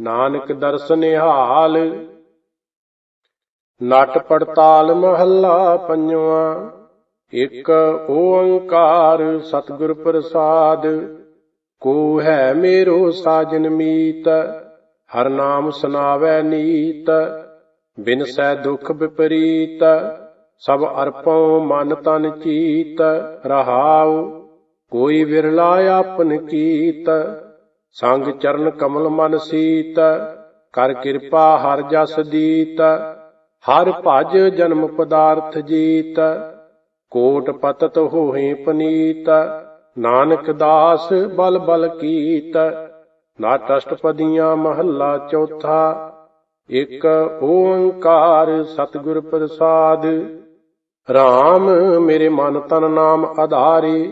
ਨਾਨਕ ਦਰਸ਼ਨ ਹਾਲ ਨਟ ਪੜਤਾਲ ਮਹੱਲਾ ਪੰਜਵਾਂ। ਇੱਕ ਓੰਕਾਰ ਸਤਿਗੁਰ ਪ੍ਰਸਾਦ। ਕੋ ਹੈ ਮੇਰੋ ਸਾਜਨ ਮੀਤ, ਹਰ ਨਾਮ ਸੁਨਾਵੈ ਨੀਤ। ਬਿਨ ਸੈ ਦੁਖ ਵਿਪਰੀਤ, ਸਭ ਅਰਪਉ ਮਨ ਤਨ ਚੀਤ। ਰਹਾਉ, ਕੋਈ ਵਿਰਲਾ ਆਪਨ ਕੀਤ। ਸੰਗ ਚਰਨ ਕਮਲ ਮਨ ਸੀਤ, ਕਰ ਕਿਰਪਾ ਹਰ ਜਸ ਦੀਤ, ਹਰ ਭਜ ਜਨਮ ਪਦਾਰਥ ਜੀਤ, ਕੋਟ ਪਤਤ ਹੋਏ ਪਨੀਤ, ਨਾਨਕ ਦਾਸ ਬਲ ਬਲ ਕੀਤ, ਨਾ ਅਸ਼ਟਪਦੀਆਂ ਮਹੱਲਾ ਚੌਥਾ, ਇਕ ਓੰਕਾਰ ਸਤਿਗੁਰ ਪ੍ਰਸਾਦ। RAM ਮੇਰੇ ਮਨ ਤਨ ਨਾਮ ਆਧਾਰੀ,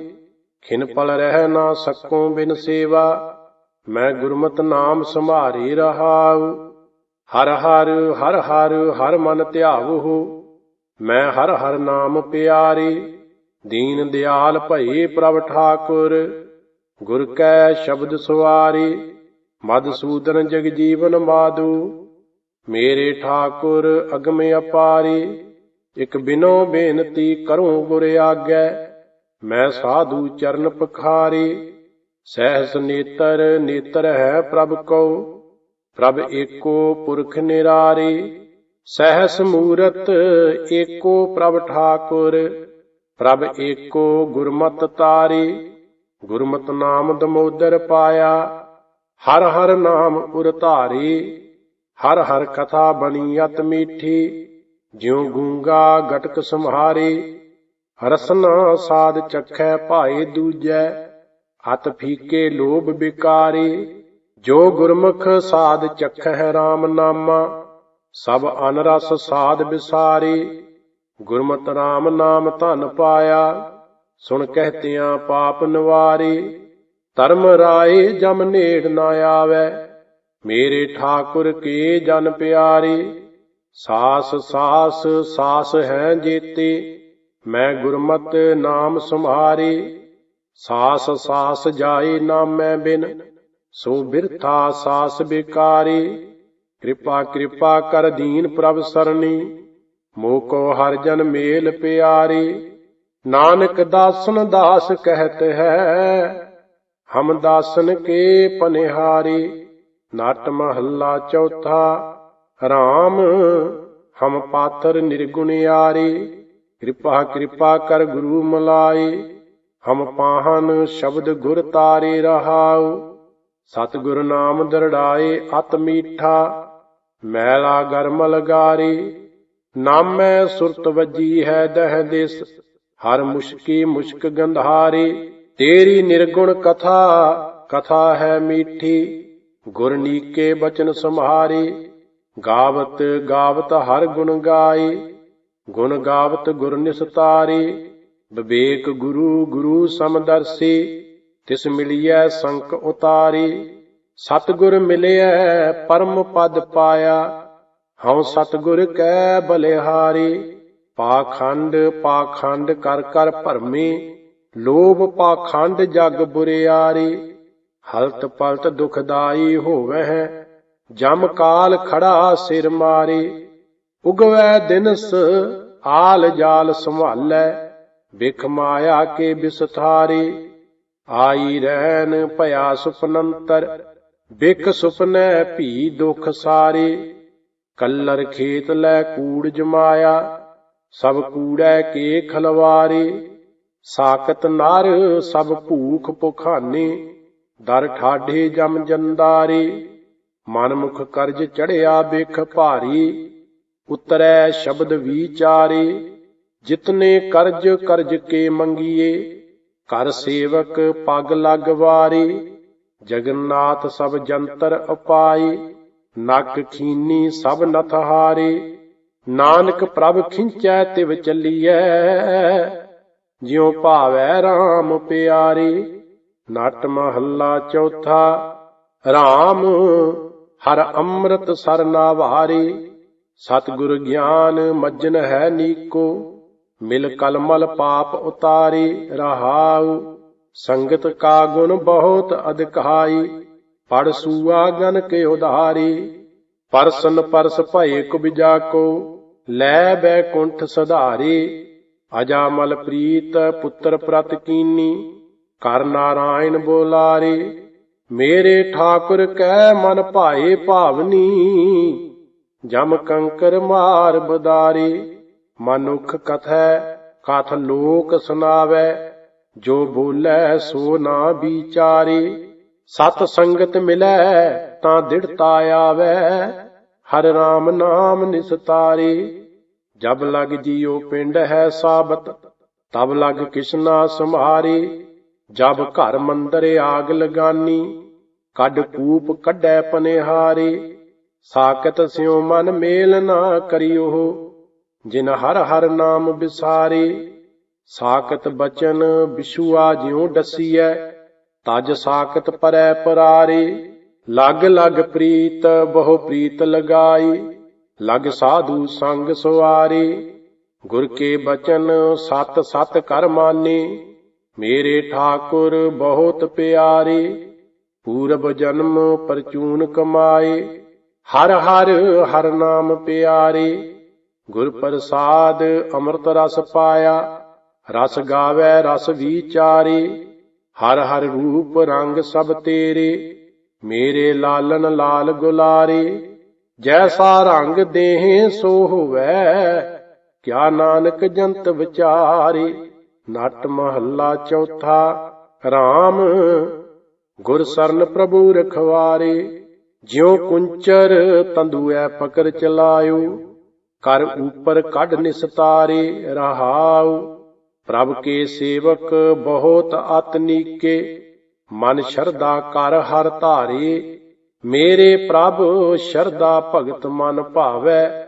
ਖਿਨ ਪਲ ਰਹਿ ਨਾ ਸਕੋ ਬਿਨ ਸੇਵਾ ਮੈਂ ਗੁਰਮਤਿ ਨਾਮ ਸੰਭਾਰੀ ਰਹਾਉ। ਹਰ ਹਰ ਹਰ ਹਰ ਹਰ ਮਨ ਧਿਆਵਹੁ। ਮੈਂ ਹਰ ਹਰ ਨਾਮ ਪਿਆਰੇ। ਦੀਨ ਦਿਆਲ ਭਈ ਪ੍ਰਭ ਠਾਕੁਰ। ਗੁਰ ਕੈ ਸ਼ਬਦ ਸੁਆਰੀ ਮਦਸੂਦਨ ਜਗ ਜੀਵਨ ਮਾਦੂ। ਮੇਰੇ ਠਾਕੁਰ ਅਗਮ ਅਪਾਰੀ। ਇਕ ਬਿਨੋ ਬੇਨਤੀ ਕਰੂੰ ਗੁਰ ਆਗੈ। ਮੈਂ ਸਾਧੂ ਚਰਨ ਪਖਾਰੀ। ਸਹਿਸ ਨੇਤਰ ਨੇਤਰ ਹੈ ਪ੍ਰਭ ਕੋ ਪ੍ਰਭ ਏਕੋ ਪੁਰਖ ਨਿਰਾਰੀ, ਸਹਿਸ ਮੂਰਤ ਏਕੋ ਪ੍ਰਭ ਠਾਕੁਰ, ਪ੍ਰਭ ਏਕੋ ਗੁਰਮਤ ਤਾਰੀ, ਗੁਰਮਤ ਨਾਮ ਦਮੋਦਰ ਪਾਇਆ, ਹਰ ਹਰ ਨਾਮ ਉਰ ਧਾਰੀ, ਹਰ ਹਰ ਕਥਾ ਬਣੀ ਅਤ ਮੀਠੀ, ਜਿਉ ਗੂੰਗਾ ਗਟਕ ਸੰਹਾਰੀ, ਰਸਨਾ ਸਾਧ ਚਖੈ ਭਾਏ ਦੂਜੈ ਹਤ ਫੀਕੇ ਲੋਭ ਬਿਕਾਰੀ, ਜੋ ਗੁਰਮੁਖ ਸਾਧ ਚਖੈ RAM ਨਾਮਾ ਸਭ ਅਨਰਸ ਸਾਧ ਵਿਸਾਰੀ ਗੁਰਮਤਿ RAM ਨਾਮ ਧਨ ਪਾਇਆ, ਸੁਣ ਕਹਤਿਆਂ ਪਾਪ ਨਿਵਾਰੀ, ਧਰਮ ਰਾਏ ਜਮ ਨੇੜ ਨਾ ਆਵੇ, ਮੇਰੇ ਠਾਕੁਰ ਕੇ ਜਨ ਪਿਆਰੀ, ਸਾਸ ਸਾਸ ਸਾਸ ਹੈ ਜੀਤੀ, ਮੈਂ ਗੁਰਮਤ ਨਾਮ ਸੰਭਾਰੀ। ਸਾਸ ਸਾਸ ਜਾਏ ਨਾਮੈ ਬਿਨ, ਸੋ ਬਿਰਥਾ ਸਾਸ ਬਿਕਾਰੀ। ਕਿਰਪਾ ਕਿਰਪਾ ਕਰ ਦੀਨ ਪ੍ਰਭ ਸਰਣੀ ਮੋਕੋ ਹਰ ਜਨ ਮੇਲ ਪਿਆਰੀ। ਨਾਨਕ ਦਾਸਨ ਦਾਸ ਕਹਿਤ ਹੈ, ਹਮ ਦਾਸਨ ਕੇ ਪਨਿਹਾਰੀ। ਨਟ ਮਹੱਲਾ ਚੌਥਾ RAM ਹਮ ਪਾਤਰ ਨਿਰਗੁਣਿਆਰੀ ਕਿਰਪਾ ਕਿਰਪਾ ਕਰ ਗੁਰੂ ਮਲਾਈ। ਹਮ ਪਾਹਨ ਸ਼ਬਦ ਗੁਰ ਤਾਰੇ ਰਹਾਉ, ਸਤਿਗੁਰ ਨਾਮ ਦਰੜਾਏ ਅਤ ਮੀਠਾ, ਮੈਲਾ ਗਰਮ ਲਗਾਰੀ, ਨਾਮੈ ਸੁਰਤ ਵੱਜੀ ਹੈ ਦਹ ਦਿਸ, ਹਰ ਮੁਸ਼ਕੀ ਮੁਸ਼ਕ ਗੰਧਾਰੀ, ਤੇਰੀ ਨਿਰਗੁਣ ਕਥਾ ਕਥਾ ਹੈ ਮੀਠੀ, ਗੁਰ ਨੀਕੇ ਬਚਨ ਸੰਭਾਰੀ ਗਾਵਤ ਗਾਵਤ ਹਰ ਗੁਣ ਗਾਈ ਗੁਣ ਗਾਵਤ ਗੁਰ ਨਿਸਤਾਰੀ ਵਿਵੇਕ ਗੁਰੂ ਗੁਰੂ ਸਮਦਰਸੀ ਤਿਸ ਮਿਲਿਐ ਸੰਕ ਉਤਾਰੀ। ਸਤਿਗੁਰ ਮਿਲਿਆ ਪਰਮ ਪਦ ਪਾਇਆ। ਹਉ ਸਤਿਗੁਰ ਕੈ ਬਲਿਹਾਰੀ। ਪਾਖੰਡ ਪਾਖੰਡ ਕਰ ਕਰ ਭਰਮੀ। ਲੋਭ ਪਾਖੰਡ ਜਗ ਬੁਰਿਆਰੀ। ਹਲਤ ਪਲਤ ਦੁਖਦਾਈ ਹੋਵੈ ਜਮ ਕਾਲ ਖੜਾ ਸਿਰ ਮਾਰੀ। ਉਗਵੈ ਦਿਨਸ, ਆਲ ਜਾਲ ਸੰਭਾਲੈ। ਵਿਖ ਮਾਇਆ ਕੇ ਬਿਸਥਾਰੀ, ਆਈ ਰਹਿਨ ਭਇਆ ਸੁਪਨੰਤਰ, ਵਿਖ ਸੁਪਨੈ ਭੀ ਦੁਖ ਸਾਰੇ, ਕੱਲਰ ਖੇਤ ਲੈ ਕੂੜ ਜਮਾਇਆ ਸਭ ਕੂੜੈ ਕੇ ਖਲਵਾਰੀ ਸਾਕਤ ਨਰ ਸਭ ਭੂਖ ਭੁਖਾਨੀ, ਦਰ ਠਾਢੇ ਜਮ ਜੰਦਾਰੀ, ਮਨਮੁਖ ਕਰਜ ਚੜਿਆ ਬਿਖ ਭਾਰੀ, ਉਤਰੈ ਸ਼ਬਦ ਵਿਚਾਰੇ ਜਿਤਨੇ ਕਰਜ ਕਰਜ ਕੇ ਮੰਗੀਏ ਕਰ ਸੇਵਕ ਪਗ ਲਗ ਵਾਰੀ, ਜਗਨਨਾਥ ਸਭ ਜੰਤਰ ਅਪਾਈ ਨਕ ਖੀਨੀ ਸਭ ਨਥਹਾਰੇ ਨਾਨਕ ਪ੍ਰਭ ਖਿੰਚੈ ਤਿਵ ਚੱਲੀਐ, ਜਿਉ ਭਾਵੈ RAM ਪਿਆਰੇ, ਨਟ ਮਹੱਲਾ ਚੌਥਾ RAM ਹਰ ਅੰਮ੍ਰਿਤ ਸਰਨਾ ਵਾਰੇ ਸਤਿਗੁਰ ਗਿਆਨ ਮੱਜਨ ਹੈ ਨੀਕੋ ਮਿਲ ਕਲਮਲ ਪਾਪ ਉਤਾਰੀ ਰਹਾਉ, ਸੰਗਤ ਕਾ ਗੁਣ ਬਹੁਤ ਅਧਿਕਾਈ ਪੜ ਸੂਆ ਗਨ ਕੇ ਉਧਾਰੀ, ਪਰਸਨ ਪਰਸ ਭਏ ਕੁਬਜਾ ਕੋ ਲੈ ਬੈਕੁੰਠ ਸਧਾਰੀ ਅਜਾਮਲ ਪ੍ਰੀਤ ਪੁੱਤਰ ਪ੍ਰਤ ਕੀਨੀ, ਕਰ ਨਾਰਾਇਣ ਬੋਲਾਰੇ, ਮੇਰੇ ਠਾਕੁਰ ਕੈ ਮਨ ਭਾਏ ਭਾਵਨੀ, ਜਮ ਕੰਕਰ ਮਾਰ ਬਦਾਰੇ ਮਨੁੱਖ ਕਥੈ, ਕਥ ਲੋਕ ਸੁਨਾਵੈ ਜੋ ਬੋਲੇ ਸੋ ਨਾ ਵਿਚਾਰੇ। ਸਤ ਸੰਗਤ ਮਿਲੈ, ਤਾਂ ਦਿੜਤਾ ਆਵੈ, ਹਰ ਰਾਮ ਨਾਮ ਨਿਸਤਾਰੇ ਜਬ ਲਗ ਜੀਉ ਪਿੰਡ ਹੈ ਸਾਬਤ, ਤਬ ਲਗ ਕਿਸ਼ਨਾ ਸੰਭਾਰੇ ਜਬ ਘਰ ਮੰਦਰ ਆਗ ਲਗਾਨੀ, ਕੱਢ ਕੂਪ ਕੱਢੈ ਪਨਿਹਾਰੇ। ਸਾਕਤ ਸਿਉ ਮਨ ਮੇਲ ਨਾ ਕਰਿਓ। ਜਿਨ ਹਰ ਹਰ ਨਾਮ ਵਿਸਾਰੇ ਸਾਕਤ ਬਚਨ ਵਿਸ਼ੂਆ ਜਿਉ ਡਸੀਐ, ਤਜ ਸਾਕਤ ਪਰੈ ਪਰਾਰੇ, ਲਗ ਲਗ ਪ੍ਰੀਤ ਬਹੁ ਪ੍ਰੀਤ ਲਗਾਈ ਲਗ ਸਾਧੂ ਸੰਗ ਸੁਆਰੇ, ਗੁਰ ਕੇ ਬਚਨ ਸਤ ਸਤ ਕਰ ਮਾਨੇ, ਮੇਰੇ ਠਾਕੁਰ ਬਹੁਤ ਪਿਆਰੇ, ਪੂਰਬ ਜਨਮ ਪਰਚੂਨ ਕਮਾਏ, ਹਰ ਹਰ ਹਰ ਨਾਮ ਪਿਆਰੇ ਗੁਰ ਪ੍ਰਸਾਦ ਅੰਮ੍ਰਿਤ ਰਸ ਪਾਇਆ, ਰਸ ਗਾਵੇ, ਰਸ ਵਿਚਾਰੇ, ਹਰ ਹਰ ਰੂਪ ਰੰਗ ਸਭ ਤੇਰੇ, ਮੇਰੇ ਲਾਲਨ ਲਾਲ ਗੁਲਾਰੇ, ਜੈਸਾ ਰੰਗ ਦੇਹ ਸੋ ਹੋਵੇ, ਕਿਆ ਨਾਨਕ ਜੰਤ ਵਿਚਾਰੇ, ਨਟ ਮਹੱਲਾ ਚੌਥਾ RAM ਗੁਰ ਸਰਨ ਪ੍ਰਭੂ ਰਖਵਾਰੇ, ਜਿਉ ਕੁੰਚਰ ਤੰਦੂਐ ਪਕੜ ਚਲਾਇਓ ਕਰ ਉਪਰ ਕੱਢ ਨਿਸਤਾਰੇ ਰਹਾਉ, ਪ੍ਰਭ ਕੇ ਸੇਵਕ ਬਹੁਤ ਅਤਨੀਕੇ ਮਨ ਸ਼ਰਧਾ ਕਰ ਹਰ ਧਾਰੇ, ਮੇਰੇ ਪ੍ਰਭ ਸ਼ਰਦਾ ਭਗਤ ਮਨ ਭਾਵੈ,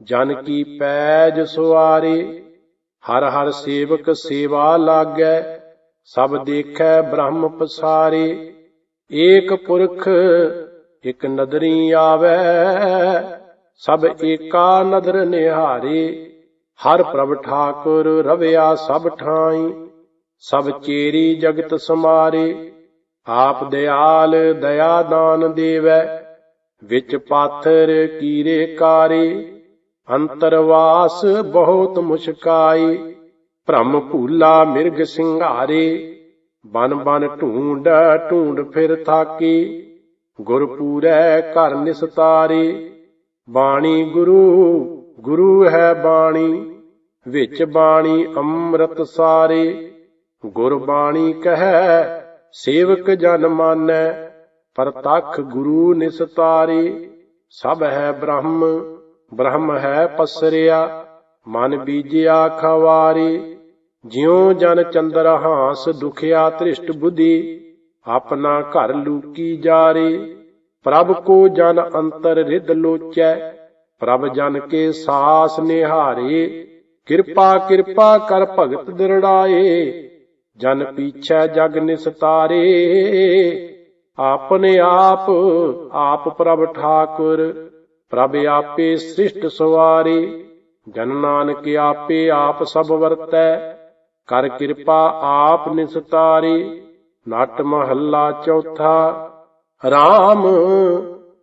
ਜਨ ਕੀ ਪੈਜ ਸੁਆਰੇ, ਹਰ ਹਰ ਸੇਵਕ ਸੇਵਾ ਲਾਗੈ, ਸਭ ਦੇਖੈ ਬ੍ਰਹਮ ਪਸਾਰੇ, ਏਕ ਪੁਰਖ ਇਕ ਨਦਰੀ ਆਵੈ ਸਭ ਏਕਾ ਨਦਰ ਨਿਹਾਰੇ, ਹਰ ਪ੍ਰਭ ਠਾਕੁਰ ਰਵਿਆ ਸਭ ਠਾਈ, ਸਭ ਚੇਰੀ ਜਗਤ ਸਮਾਰੇ, ਆਪ ਦਿਆਲ ਦਇਆ ਦਾਨ ਦੇਵੈ, ਵਿੱਚ ਪਾਥਰ ਕੀਰੇ ਕਾਰੇ ਅੰਤਰਵਾਸ ਬਹੁਤ ਮੁਸ਼ਕਾਈ ਭ੍ਰਮ ਭੂਲਾ ਮਿਰਗ ਸਿੰਘਾਰੇ, ਬਨ ਬਨ ਢੂੰਡ ਢੂੰਡ ਫਿਰ ਥਾਕੀ, ਗੁਰਪੂਰੈ ਘਰ ਨਿਸਤਾਰੇ ਬਾਣੀ ਗੁਰੂ ਗੁਰੂ ਹੈ ਬਾਣੀ, ਵਿੱਚ ਬਾਣੀ ਅੰਮ੍ਰਿਤ ਸਾਰੇ। ਗੁਰਬਾਣੀ ਕਹੈ, ਸੇਵਕ ਜਨ ਮਾਨੈ, ਪ੍ਰਤੱਖ ਗੁਰੂ ਨਿਸਤਾਰੇ ਸਭ ਹੈ ਬ੍ਰਹਮ ਬ੍ਰਹਮ ਹੈ ਪਸਰਿਆ, ਮਨ ਬੀਜਿਆ ਖਵਾਰੇ। ਜਿਉ ਜਨ ਚੰਦਰ ਹਾਸ ਦੁਖਿਆ ਤ੍ਰਿਸ਼ਟ ਬੁੱਧੀ, ਆਪਣਾ ਘਰ ਲੂਕੀ ਜਾਰੇ। ਪ੍ਰਭ ਕੋ ਜਨ ਅੰਤਰ ਰਿਦ ਲੋਚੈ, ਪ੍ਰਭ ਜਨ ਕੇ ਸਾਸ ਨਿਹਾਰੇ, ਕਿਰਪਾ ਕਿਰਪਾ ਕਰ ਭਗਤ ਦਿਰੜਾਏ, ਜਨ ਪੀਛੈ ਜਗ ਨਿਸਤਾਰੇ। ਆਪਣੇ ਆਪ ਆਪ ਪ੍ਰਭ ਠਾਕੁਰ, ਪ੍ਰਭ ਆਪੇ ਸ੍ਰਿਸ਼ਟ ਸਵਾਰੇ, ਜਨ ਨਾਨਕ ਆਪੇ ਆਪ ਸਭ ਵਰਤੈ, ਕਰ ਕਿਰਪਾ ਆਪ ਨਿਸਤਾਰੇ, ਨਟ ਮਹੱਲਾ ਚੌਥਾ RAM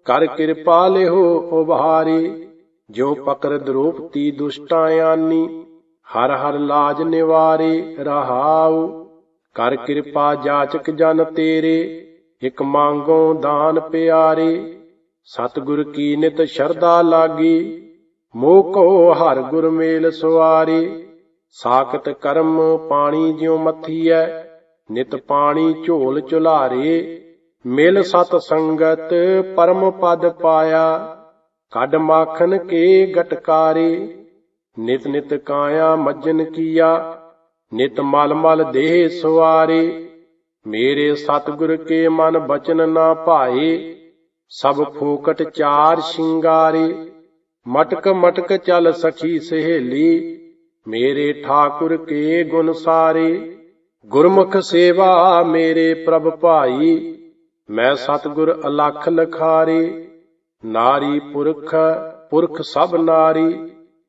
ਕਰ ਕਿਰਪਾ ਲਿਓ ਉਭਾਰੀ, ਜਿਉ ਪਕਰ ਦ੍ਰੋਪਤੀ ਦੁਸ਼ਟਾਂ ਆਨੀ, ਹਰ ਹਰ ਲਾਜ ਨਿਵਾਰੇ ਰਹਾਉ, ਕਰ ਕਿਰਪਾ ਜਾਚਕ ਜਨ ਤੇਰੇ, ਇਕ ਮੰਗੋ ਦਾਨ ਪਿਆਰੇ, ਸਤਿਗੁਰ ਕੀ ਨਿਤ ਸ਼ਰਧਾ ਲਾਗੀ, ਮੋਹ ਕੋ ਹਰ ਗੁਰ ਮੇਲ ਸੁਆਰੇ, ਸਾਖਤ ਕਰਮ ਪਾਣੀ ਜਿਉ ਮੱਥੀਐ, ਨਿਤ ਪਾਣੀ ਝੋਲ ਚੁਲਾਰੇ ਮਿਲ ਸਤ ਸੰਗਤ, ਪਰਮ ਪਦ ਪਾਇਆ। ਕੱਢ ਮਾਖਨ ਕੇ ਗਟਕਾਰੇ ਨਿਤ ਨਿਤ ਕਾਇਆ ਮੱਜਨ ਕੀਆ। ਨਿਤ ਮਲ ਮਲ ਦੇਹ ਸੁਆਰੇ ਮੇਰੇ ਸਤਿਗੁਰ ਕੇ ਮਨ ਬਚਨ ਨਾ ਭਾਏ। ਸਭ ਫੋਕਟ ਚਾਰ ਸ਼ਿੰਗਾਰੇ। ਮਟਕ ਮਟਕ ਚਲ ਸਖੀ ਸਹੇਲੀ। ਮੇਰੇ ਠਾਕੁਰ ਕੇ ਗੁਣ ਸਾਰੇ। ਗੁਰਮੁਖ ਸੇਵਾ ਮੇਰੇ ਪ੍ਰਭ ਭਾਈ। ਮੈਂ ਸਤਿਗੁਰ ਅਲਖ ਲਖਾਰੀ, ਨਾਰੀ ਪੁਰਖ ਪੁਰਖ ਸਭ ਨਾਰੀ,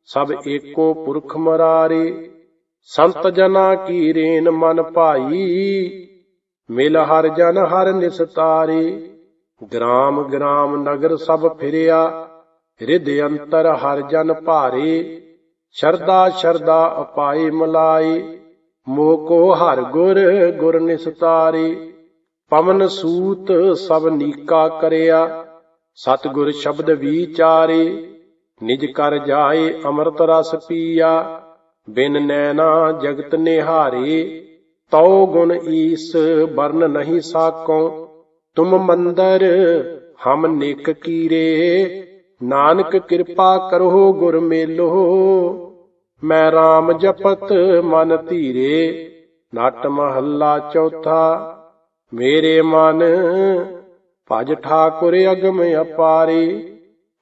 ਸਭ ਏਕੋ ਪੁਰਖ ਮਰਾਰੀ। ਸੰਤ ਜਨਾ ਕੀ ਰੇਨ ਮਨ ਭਾਈ, ਮਿਲ ਹਰ ਜਨ ਹਰ ਨਿਸਤਾਰੀ ਗ੍ਰਾਮ ਗ੍ਰਾਮ ਨਗਰ ਸਭ ਫਿਰਿਆ ਰਿਦ ਅੰਤਰ ਹਰ ਜਨ ਭਾਰੇ। ਸ਼ਰਦਾ ਸ਼ਰਦਾ ਅਪਾਈ ਮਲਾਈ ਮੋਹ ਕੋ ਹਰ ਗੁਰ ਗੁਰ ਨਿਸਤਾਰੀ ਪਵਨ ਸੂਤ ਸਭ ਨੀਕਾ ਕਰਿਆ, ਸਤਿਗੁਰ ਸ਼ਬਦ ਵਿਚਾਰੇ, ਨਿਜ ਕਰ ਜਾਏ ਅੰਮ੍ਰਿਤ ਰਸ ਪੀਆ, ਬਿਨ ਨੈਣਾ ਜਗਤ ਨਿਹਾਰੇ, ਤਉ ਗੁਣ ਈਸ ਵਰਨ ਨਹੀਂ ਸਾਕੋ, ਤੁਮ ਮੰਦਰ ਹਮ ਨਿਕ ਕੀਰੇ, ਨਾਨਕ ਕਿਰਪਾ ਕਰੋ ਗੁਰ ਮੇਲੋ, ਮੈਂ RAM ਜਪਤ ਮਨ ਧੀਰੇ, ਨਟ ਮਹੱਲਾ ਚੌਥਾ ਮੇਰੇ ਮਨ, ਭਜ ਠਾਕੁਰ ਅਗਮ ਅਪਾਰੇ,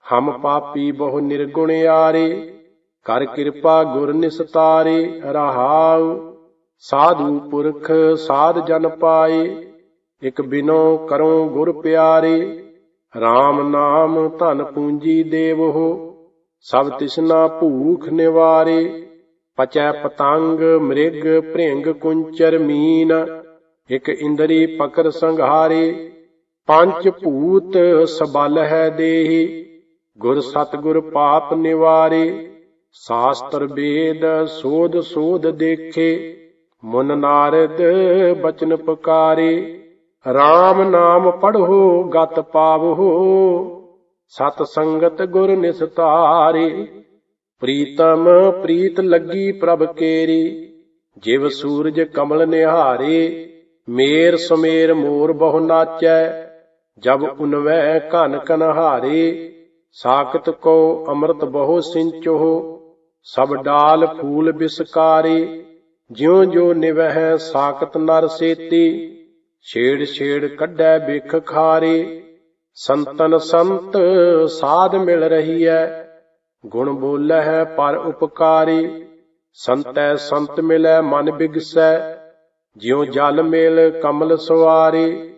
ਹਮ ਪਾਪੀ ਬਹੁ ਨਿਰਗੁਣਿਆਰੇ ਕਰ ਕਿਰਪਾ ਗੁਰ ਨਿਸਤਾਰੇ, ਰਹਾਉ, ਸਾਧੂ ਪੁਰਖ ਸਾਧ ਜਨ ਪਾਏ, ਇਕ ਬਿਨੋ ਕਰੋ ਗੁਰ ਪਿਆਰੇ RAM ਨਾਮ ਧਨ ਪੂੰਜੀ ਦੇਵੋ ਸਭ ਤਿਸਨਾ ਭੂਖ ਨਿਵਾਰੇ, ਪਚੈ ਪਤੰਗ ਮ੍ਰਿਗ ਭ੍ਰਿੰਗ ਕੁੰਚਰ ਮੀਨ ਇਕ ਇੰਦਰੀ ਪਕਰ ਸੰਘਾਰੇ, ਪੰਜ ਭੂਤ ਸਬਲ ਹੈ ਦੇਹੀ, ਗੁਰ ਸਤਗੁਰ ਪਾਪ ਨਿਵਾਰੇ, ਸ਼ਾਸਤਰ ਵੇਦ ਸੋਧ ਸੋਧ ਦੇਖੇ, ਮਨ ਨਾਰਦ ਬਚਨ ਪੁਕਾਰੇ RAM ਨਾਮ ਪੜੋ ਗਤ ਪਾਵੋ, ਸਤ ਸੰਗਤ ਗੁਰ ਨਿਸਤਾਰੇ, ਪ੍ਰੀਤਮ ਪ੍ਰੀਤ ਲੱਗੀ ਪ੍ਰਭ ਕੇਰੀ, ਜਿਵ ਸੂਰਜ ਕਮਲ ਨਿਹਾਰੇ ਮੇਰ ਸੁਮੇਰ ਮੋਰ ਬਹੁ ਨਾਚੈ, ਜਬ ਉਨਵੈ ਘਨ ਕਨਹਾਰੇ, ਸਾਖਤ ਕੋ ਅੰਮ੍ਰਿਤ ਬਹੁ ਸਿੰਚੋ, ਸਭ ਡਾਲ ਫੂਲ ਬਿਸਕਾਰੇ ਜਿਉ ਜੋ ਨਿਵਹਿ ਸਾਖਤ ਨਰ ਸੇਤੀ ਛੇੜ ਛੇੜ ਕੱਢੈ ਬਿਖ ਖਾਰੇ, ਸੰਤਨ ਸੰਤ ਸਾਧ ਮਿਲ ਰਹੀ ਹੈ ਗੁਣ ਬੋਲਹਿ ਪਰ ਉਪਕਾਰੀ, ਸੰਤੈ ਸੰਤ ਮਿਲੈ ਮਨ ਬਿਗਸੈ ਜਿਉ ਜਲ ਮੇਲ ਕਮਲ ਸਵਾਰੇ,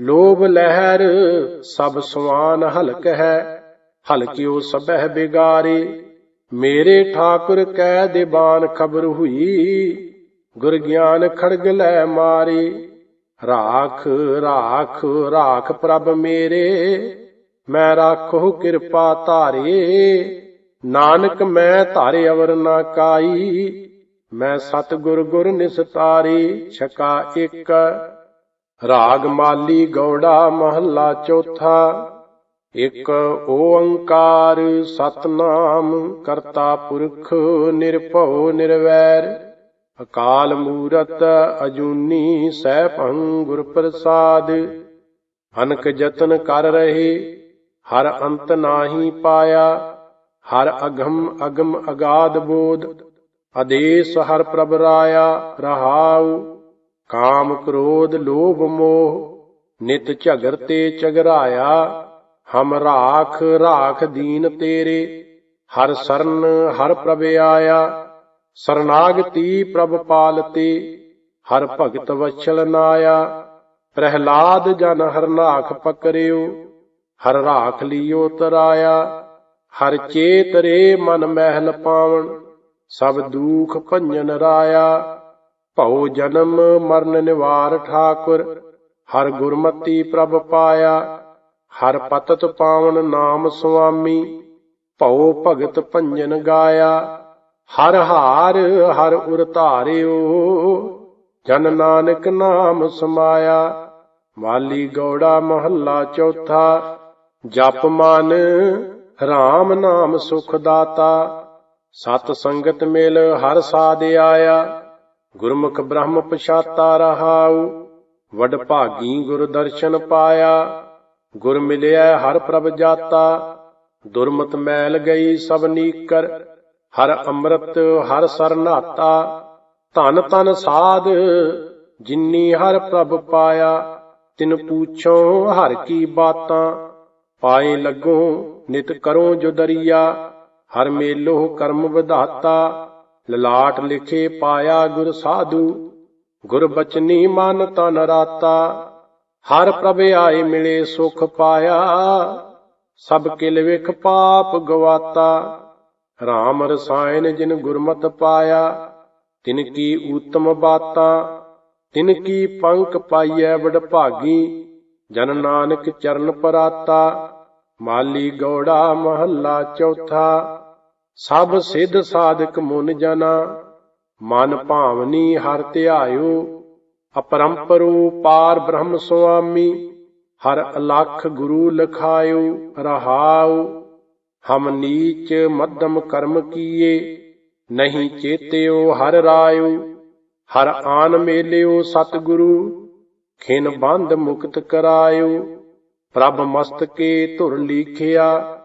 ਲੋਭ ਲਹਿਰ ਸਭ ਸਵਾਨ ਹਲਕ ਹੈ ਹਲਕਿਓ ਸਬਹਿ ਬਿਗਾਰੇ, ਮੇਰੇ ਠਾਕੁਰ ਕਹਿ ਦੇਬਾਨ ਖਬਰ ਹੋਈ, ਗੁਰ ਗਿਆਨ ਖੜਗ ਲੈ ਮਾਰੇ, ਰਾਖ ਰਾਖ ਰਾਖ ਪ੍ਰਭ ਮੇਰੇ, ਮੈਂ ਰਾਖੋ ਕਿਰਪਾ ਧਾਰੇ, ਨਾਨਕ ਮੈਂ ਧਾਰੇ ਅਵਰ ਨਾ ਕਾਈ ਮੈਂ ਸਤਿਗੁਰ ਗੁਰ ਨਿਸਤਾਰੀ, ਛਕਾ ਇੱਕ। ਰਾਗ ਮਾਲੀ ਗੌੜਾ ਮਹੱਲਾ ਚੌਥਾ। ਇਕ ਓੰਕਾਰ ਸਤਨਾਮ ਕਰਤਾ ਪੁਰਖ ਨਿਰਭਉ ਨਿਰਵੈਰ। ਅਕਾਲ ਮੂਰਤ ਅਜੂਨੀ ਸੈਭੰ ਗੁਰ ਪ੍ਰਸਾਦ ਅਨਕ ਜਤਨ ਕਰ ਰਹੇ, ਹਰ ਅੰਤ ਨਾਹੀ ਪਾਇਆ। ਹਰ ਅਗਮ ਅਗਮ ਅਗਾਧ ਬੋਧ ਆਦੇਸ ਹਰ ਪ੍ਰਭ ਰਾਇਆ, ਰਹਾਉ, ਕਾਮ ਕ੍ਰੋਧ, ਲੋਭ, ਮੋਹ, ਨਿਤ ਝਗਰ ਤੇ ਝਗਰਾਇਆ, ਹਮ ਰਾਖ ਰਾਖ ਦੀਨ ਤੇਰੇ, ਹਰ ਸਰਨ, ਹਰ ਪ੍ਰਭ ਆਇਆ, ਸਰਨਾਗਤੀ ਪ੍ਰਭ ਪਾਲਤੇ, ਹਰ ਭਗਤ ਵਛਲ ਨਾਇਆ, ਪ੍ਰਹਿਲਾਦ ਜਨ ਹਰਨਾਖ ਪਕਰਿਓ, ਹਰ ਰਾਖ ਲਿਓ ਤਰਾਇਆ, ਹਰ ਚੇਤਰੇ ਮਨ ਮਹਿਲ ਪਾਵਣ ਸਭ ਦੂਖ ਭੰਜਨ ਰਾਇਆ, ਭਉ ਜਨਮ ਮਰਨ ਨਿਵਾਰ ਠਾਕੁਰ, ਹਰ ਗੁਰਮਤੀ ਪ੍ਰਭ ਪਾਇਆ, ਹਰ ਪਤਤ ਪਾਵਨ ਨਾਮ ਸੁਆਮੀ, ਭਉ ਭਗਤ ਭੰਜਨ ਗਾਇਆ, ਹਰ ਹਾਰ ਹਰ ਉਰ ਧਾਰਿਓ, ਜਨ ਨਾਨਕ ਨਾਮ ਸਮਾਇਆ, ਵਾਲੀ ਗੌੜਾ ਮਹੱਲਾ ਚੌਥਾ, ਜਪ ਮਨ RAM ਨਾਮ ਸੁਖ ਦਾਤਾ ਸਤ ਸੰਗਤ ਮਿਲ ਹਰ ਸਾਧ ਆਇਆ, ਗੁਰਮੁਖ ਬ੍ਰਹਮ ਪਛਾਤਾ ਰਹਾਉ, ਵਡ ਭਾਗੀ ਗੁਰ ਦਰਸ਼ਨ ਪਾਇਆ, ਗੁਰ ਮਿਲਿਆ ਹਰ ਪ੍ਰਭ ਜਾਤਾ, ਦੁਰਮਤ ਮੈਲ ਗਈ ਸਭ ਨੀਕਰ, ਹਰ ਅੰਮ੍ਰਿਤ ਹਰ ਸਰਨਾਤਾ ਧਨ ਤਨ ਸਾਧ ਜਿਨੀ ਹਰ ਪ੍ਰਭ ਪਾਇਆ, ਤਿਨ ਪੂਛੋ ਹਰ ਕੀ ਬਾਤਾਂ, ਪਾਏ ਲੱਗੋ ਨਿਤ ਕਰੋ ਜੋ ਦਰੀਆ ਹਰ ਮੇਲੋ ਕਰਮ ਵਿਧਾਤਾ, ਲਲਾਟ ਲਿਖੇ ਪਾਇਆ ਗੁਰ ਸਾਧੂ, ਗੁਰ ਬਚਨੀ ਮਨ ਤਨ ਰਾਤਾ। ਹਰ ਪ੍ਰਭ ਆਏ ਮਿਲੇ ਸੁਖ ਪਾਇਆ, ਸਭ ਕਿਲ ਵਿਖ ਪਾਪ ਗਵਾਤਾ। RAM ਰਸਾਇਣ ਜਿਨ ਗੁਰਮਤ ਪਾਇਆ, ਤਿਨ ਕੀ ਊਤਮ ਬਾਤਾ। ਤਿਨ ਕੀ ਪੰਕ ਪਾਈਐ ਵਡ ਭਾਗੀ ਜਨ ਨਾਨਕ ਚਰਨ ਪਰਾਤਾ। ਮਾਲੀ ਗੌੜਾ ਮਹੱਲਾ ਚੌਥਾ, ਸਭ ਸਿੱਧ ਸਾਧਕ ਮੁਨ ਜਨਾ, ਮਨ ਭਾਵਨੀ ਹਰ ਧਿਆਇਓ, ਅਪਰੰਪਰੋ ਪਾਰ ਬ੍ਰਹਮ ਸੁਆਮੀ, ਹਰ ਅਲਖ ਗੁਰੂ ਲਖਾਇਓ, ਰਹਾਉ, ਹਮ ਨੀਚ ਮੱਧਮ ਕਰਮ ਕੀਏ, ਨਹੀਂ ਚੇਤਿਓ ਹਰ ਰਾਇਓ, ਹਰ ਆਨ ਮੇਲਿਓ ਸਤਿਗੁਰੂ, ਖਿਨ ਬੰਦ ਮੁਕਤ ਕਰਾਇਓ। ਪ੍ਰਭ ਮਸਤਕੇ ਧੁਰ ਲੀਖਿਆ,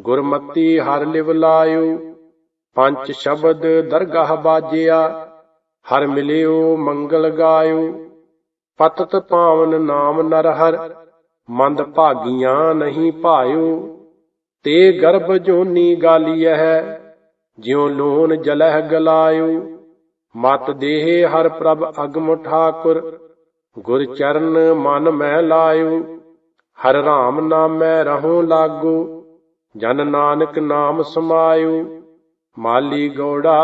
ਗੁਰਮਤੀ ਹਰ ਲਿਵ ਲਾਇਓ, ਪੰਜ ਸ਼ਬਦ ਦਰਗਾਹ ਬਾਜਿਆ, ਹਰ ਮਿਲਿਓ ਮੰਗਲ ਗਾਇਓ। ਪਤਤ ਪਾਵਨ ਨਾਮ ਨਰਹਰ, ਮੰਦ ਭਾਗੀਆਂ ਨਹੀਂ ਭਾਇਓ। ਤੇ ਗਰਭ ਜੋਨੀ ਗਾਲੀਐ ਜਿਉ ਲੋਨ ਜਲਹਿ ਗਲਾਇਓ। ਮਤ ਦੇਹ ਹਰ ਪ੍ਰਭ ਅਗਮ ਠਾਕੁਰ, ਗੁਰ ਚਰਨ ਮਨ ਮਹਿ ਲਾਇਓ। ਹਰ ਰਾਮ ਨਾਮੈ ਰਹੋ ਲਾਗੋ ਜਨ ਨਾਨਕ ਨਾਮ ਸਮਾਇਓ ਮਾਲੀ ਗੌੜਾ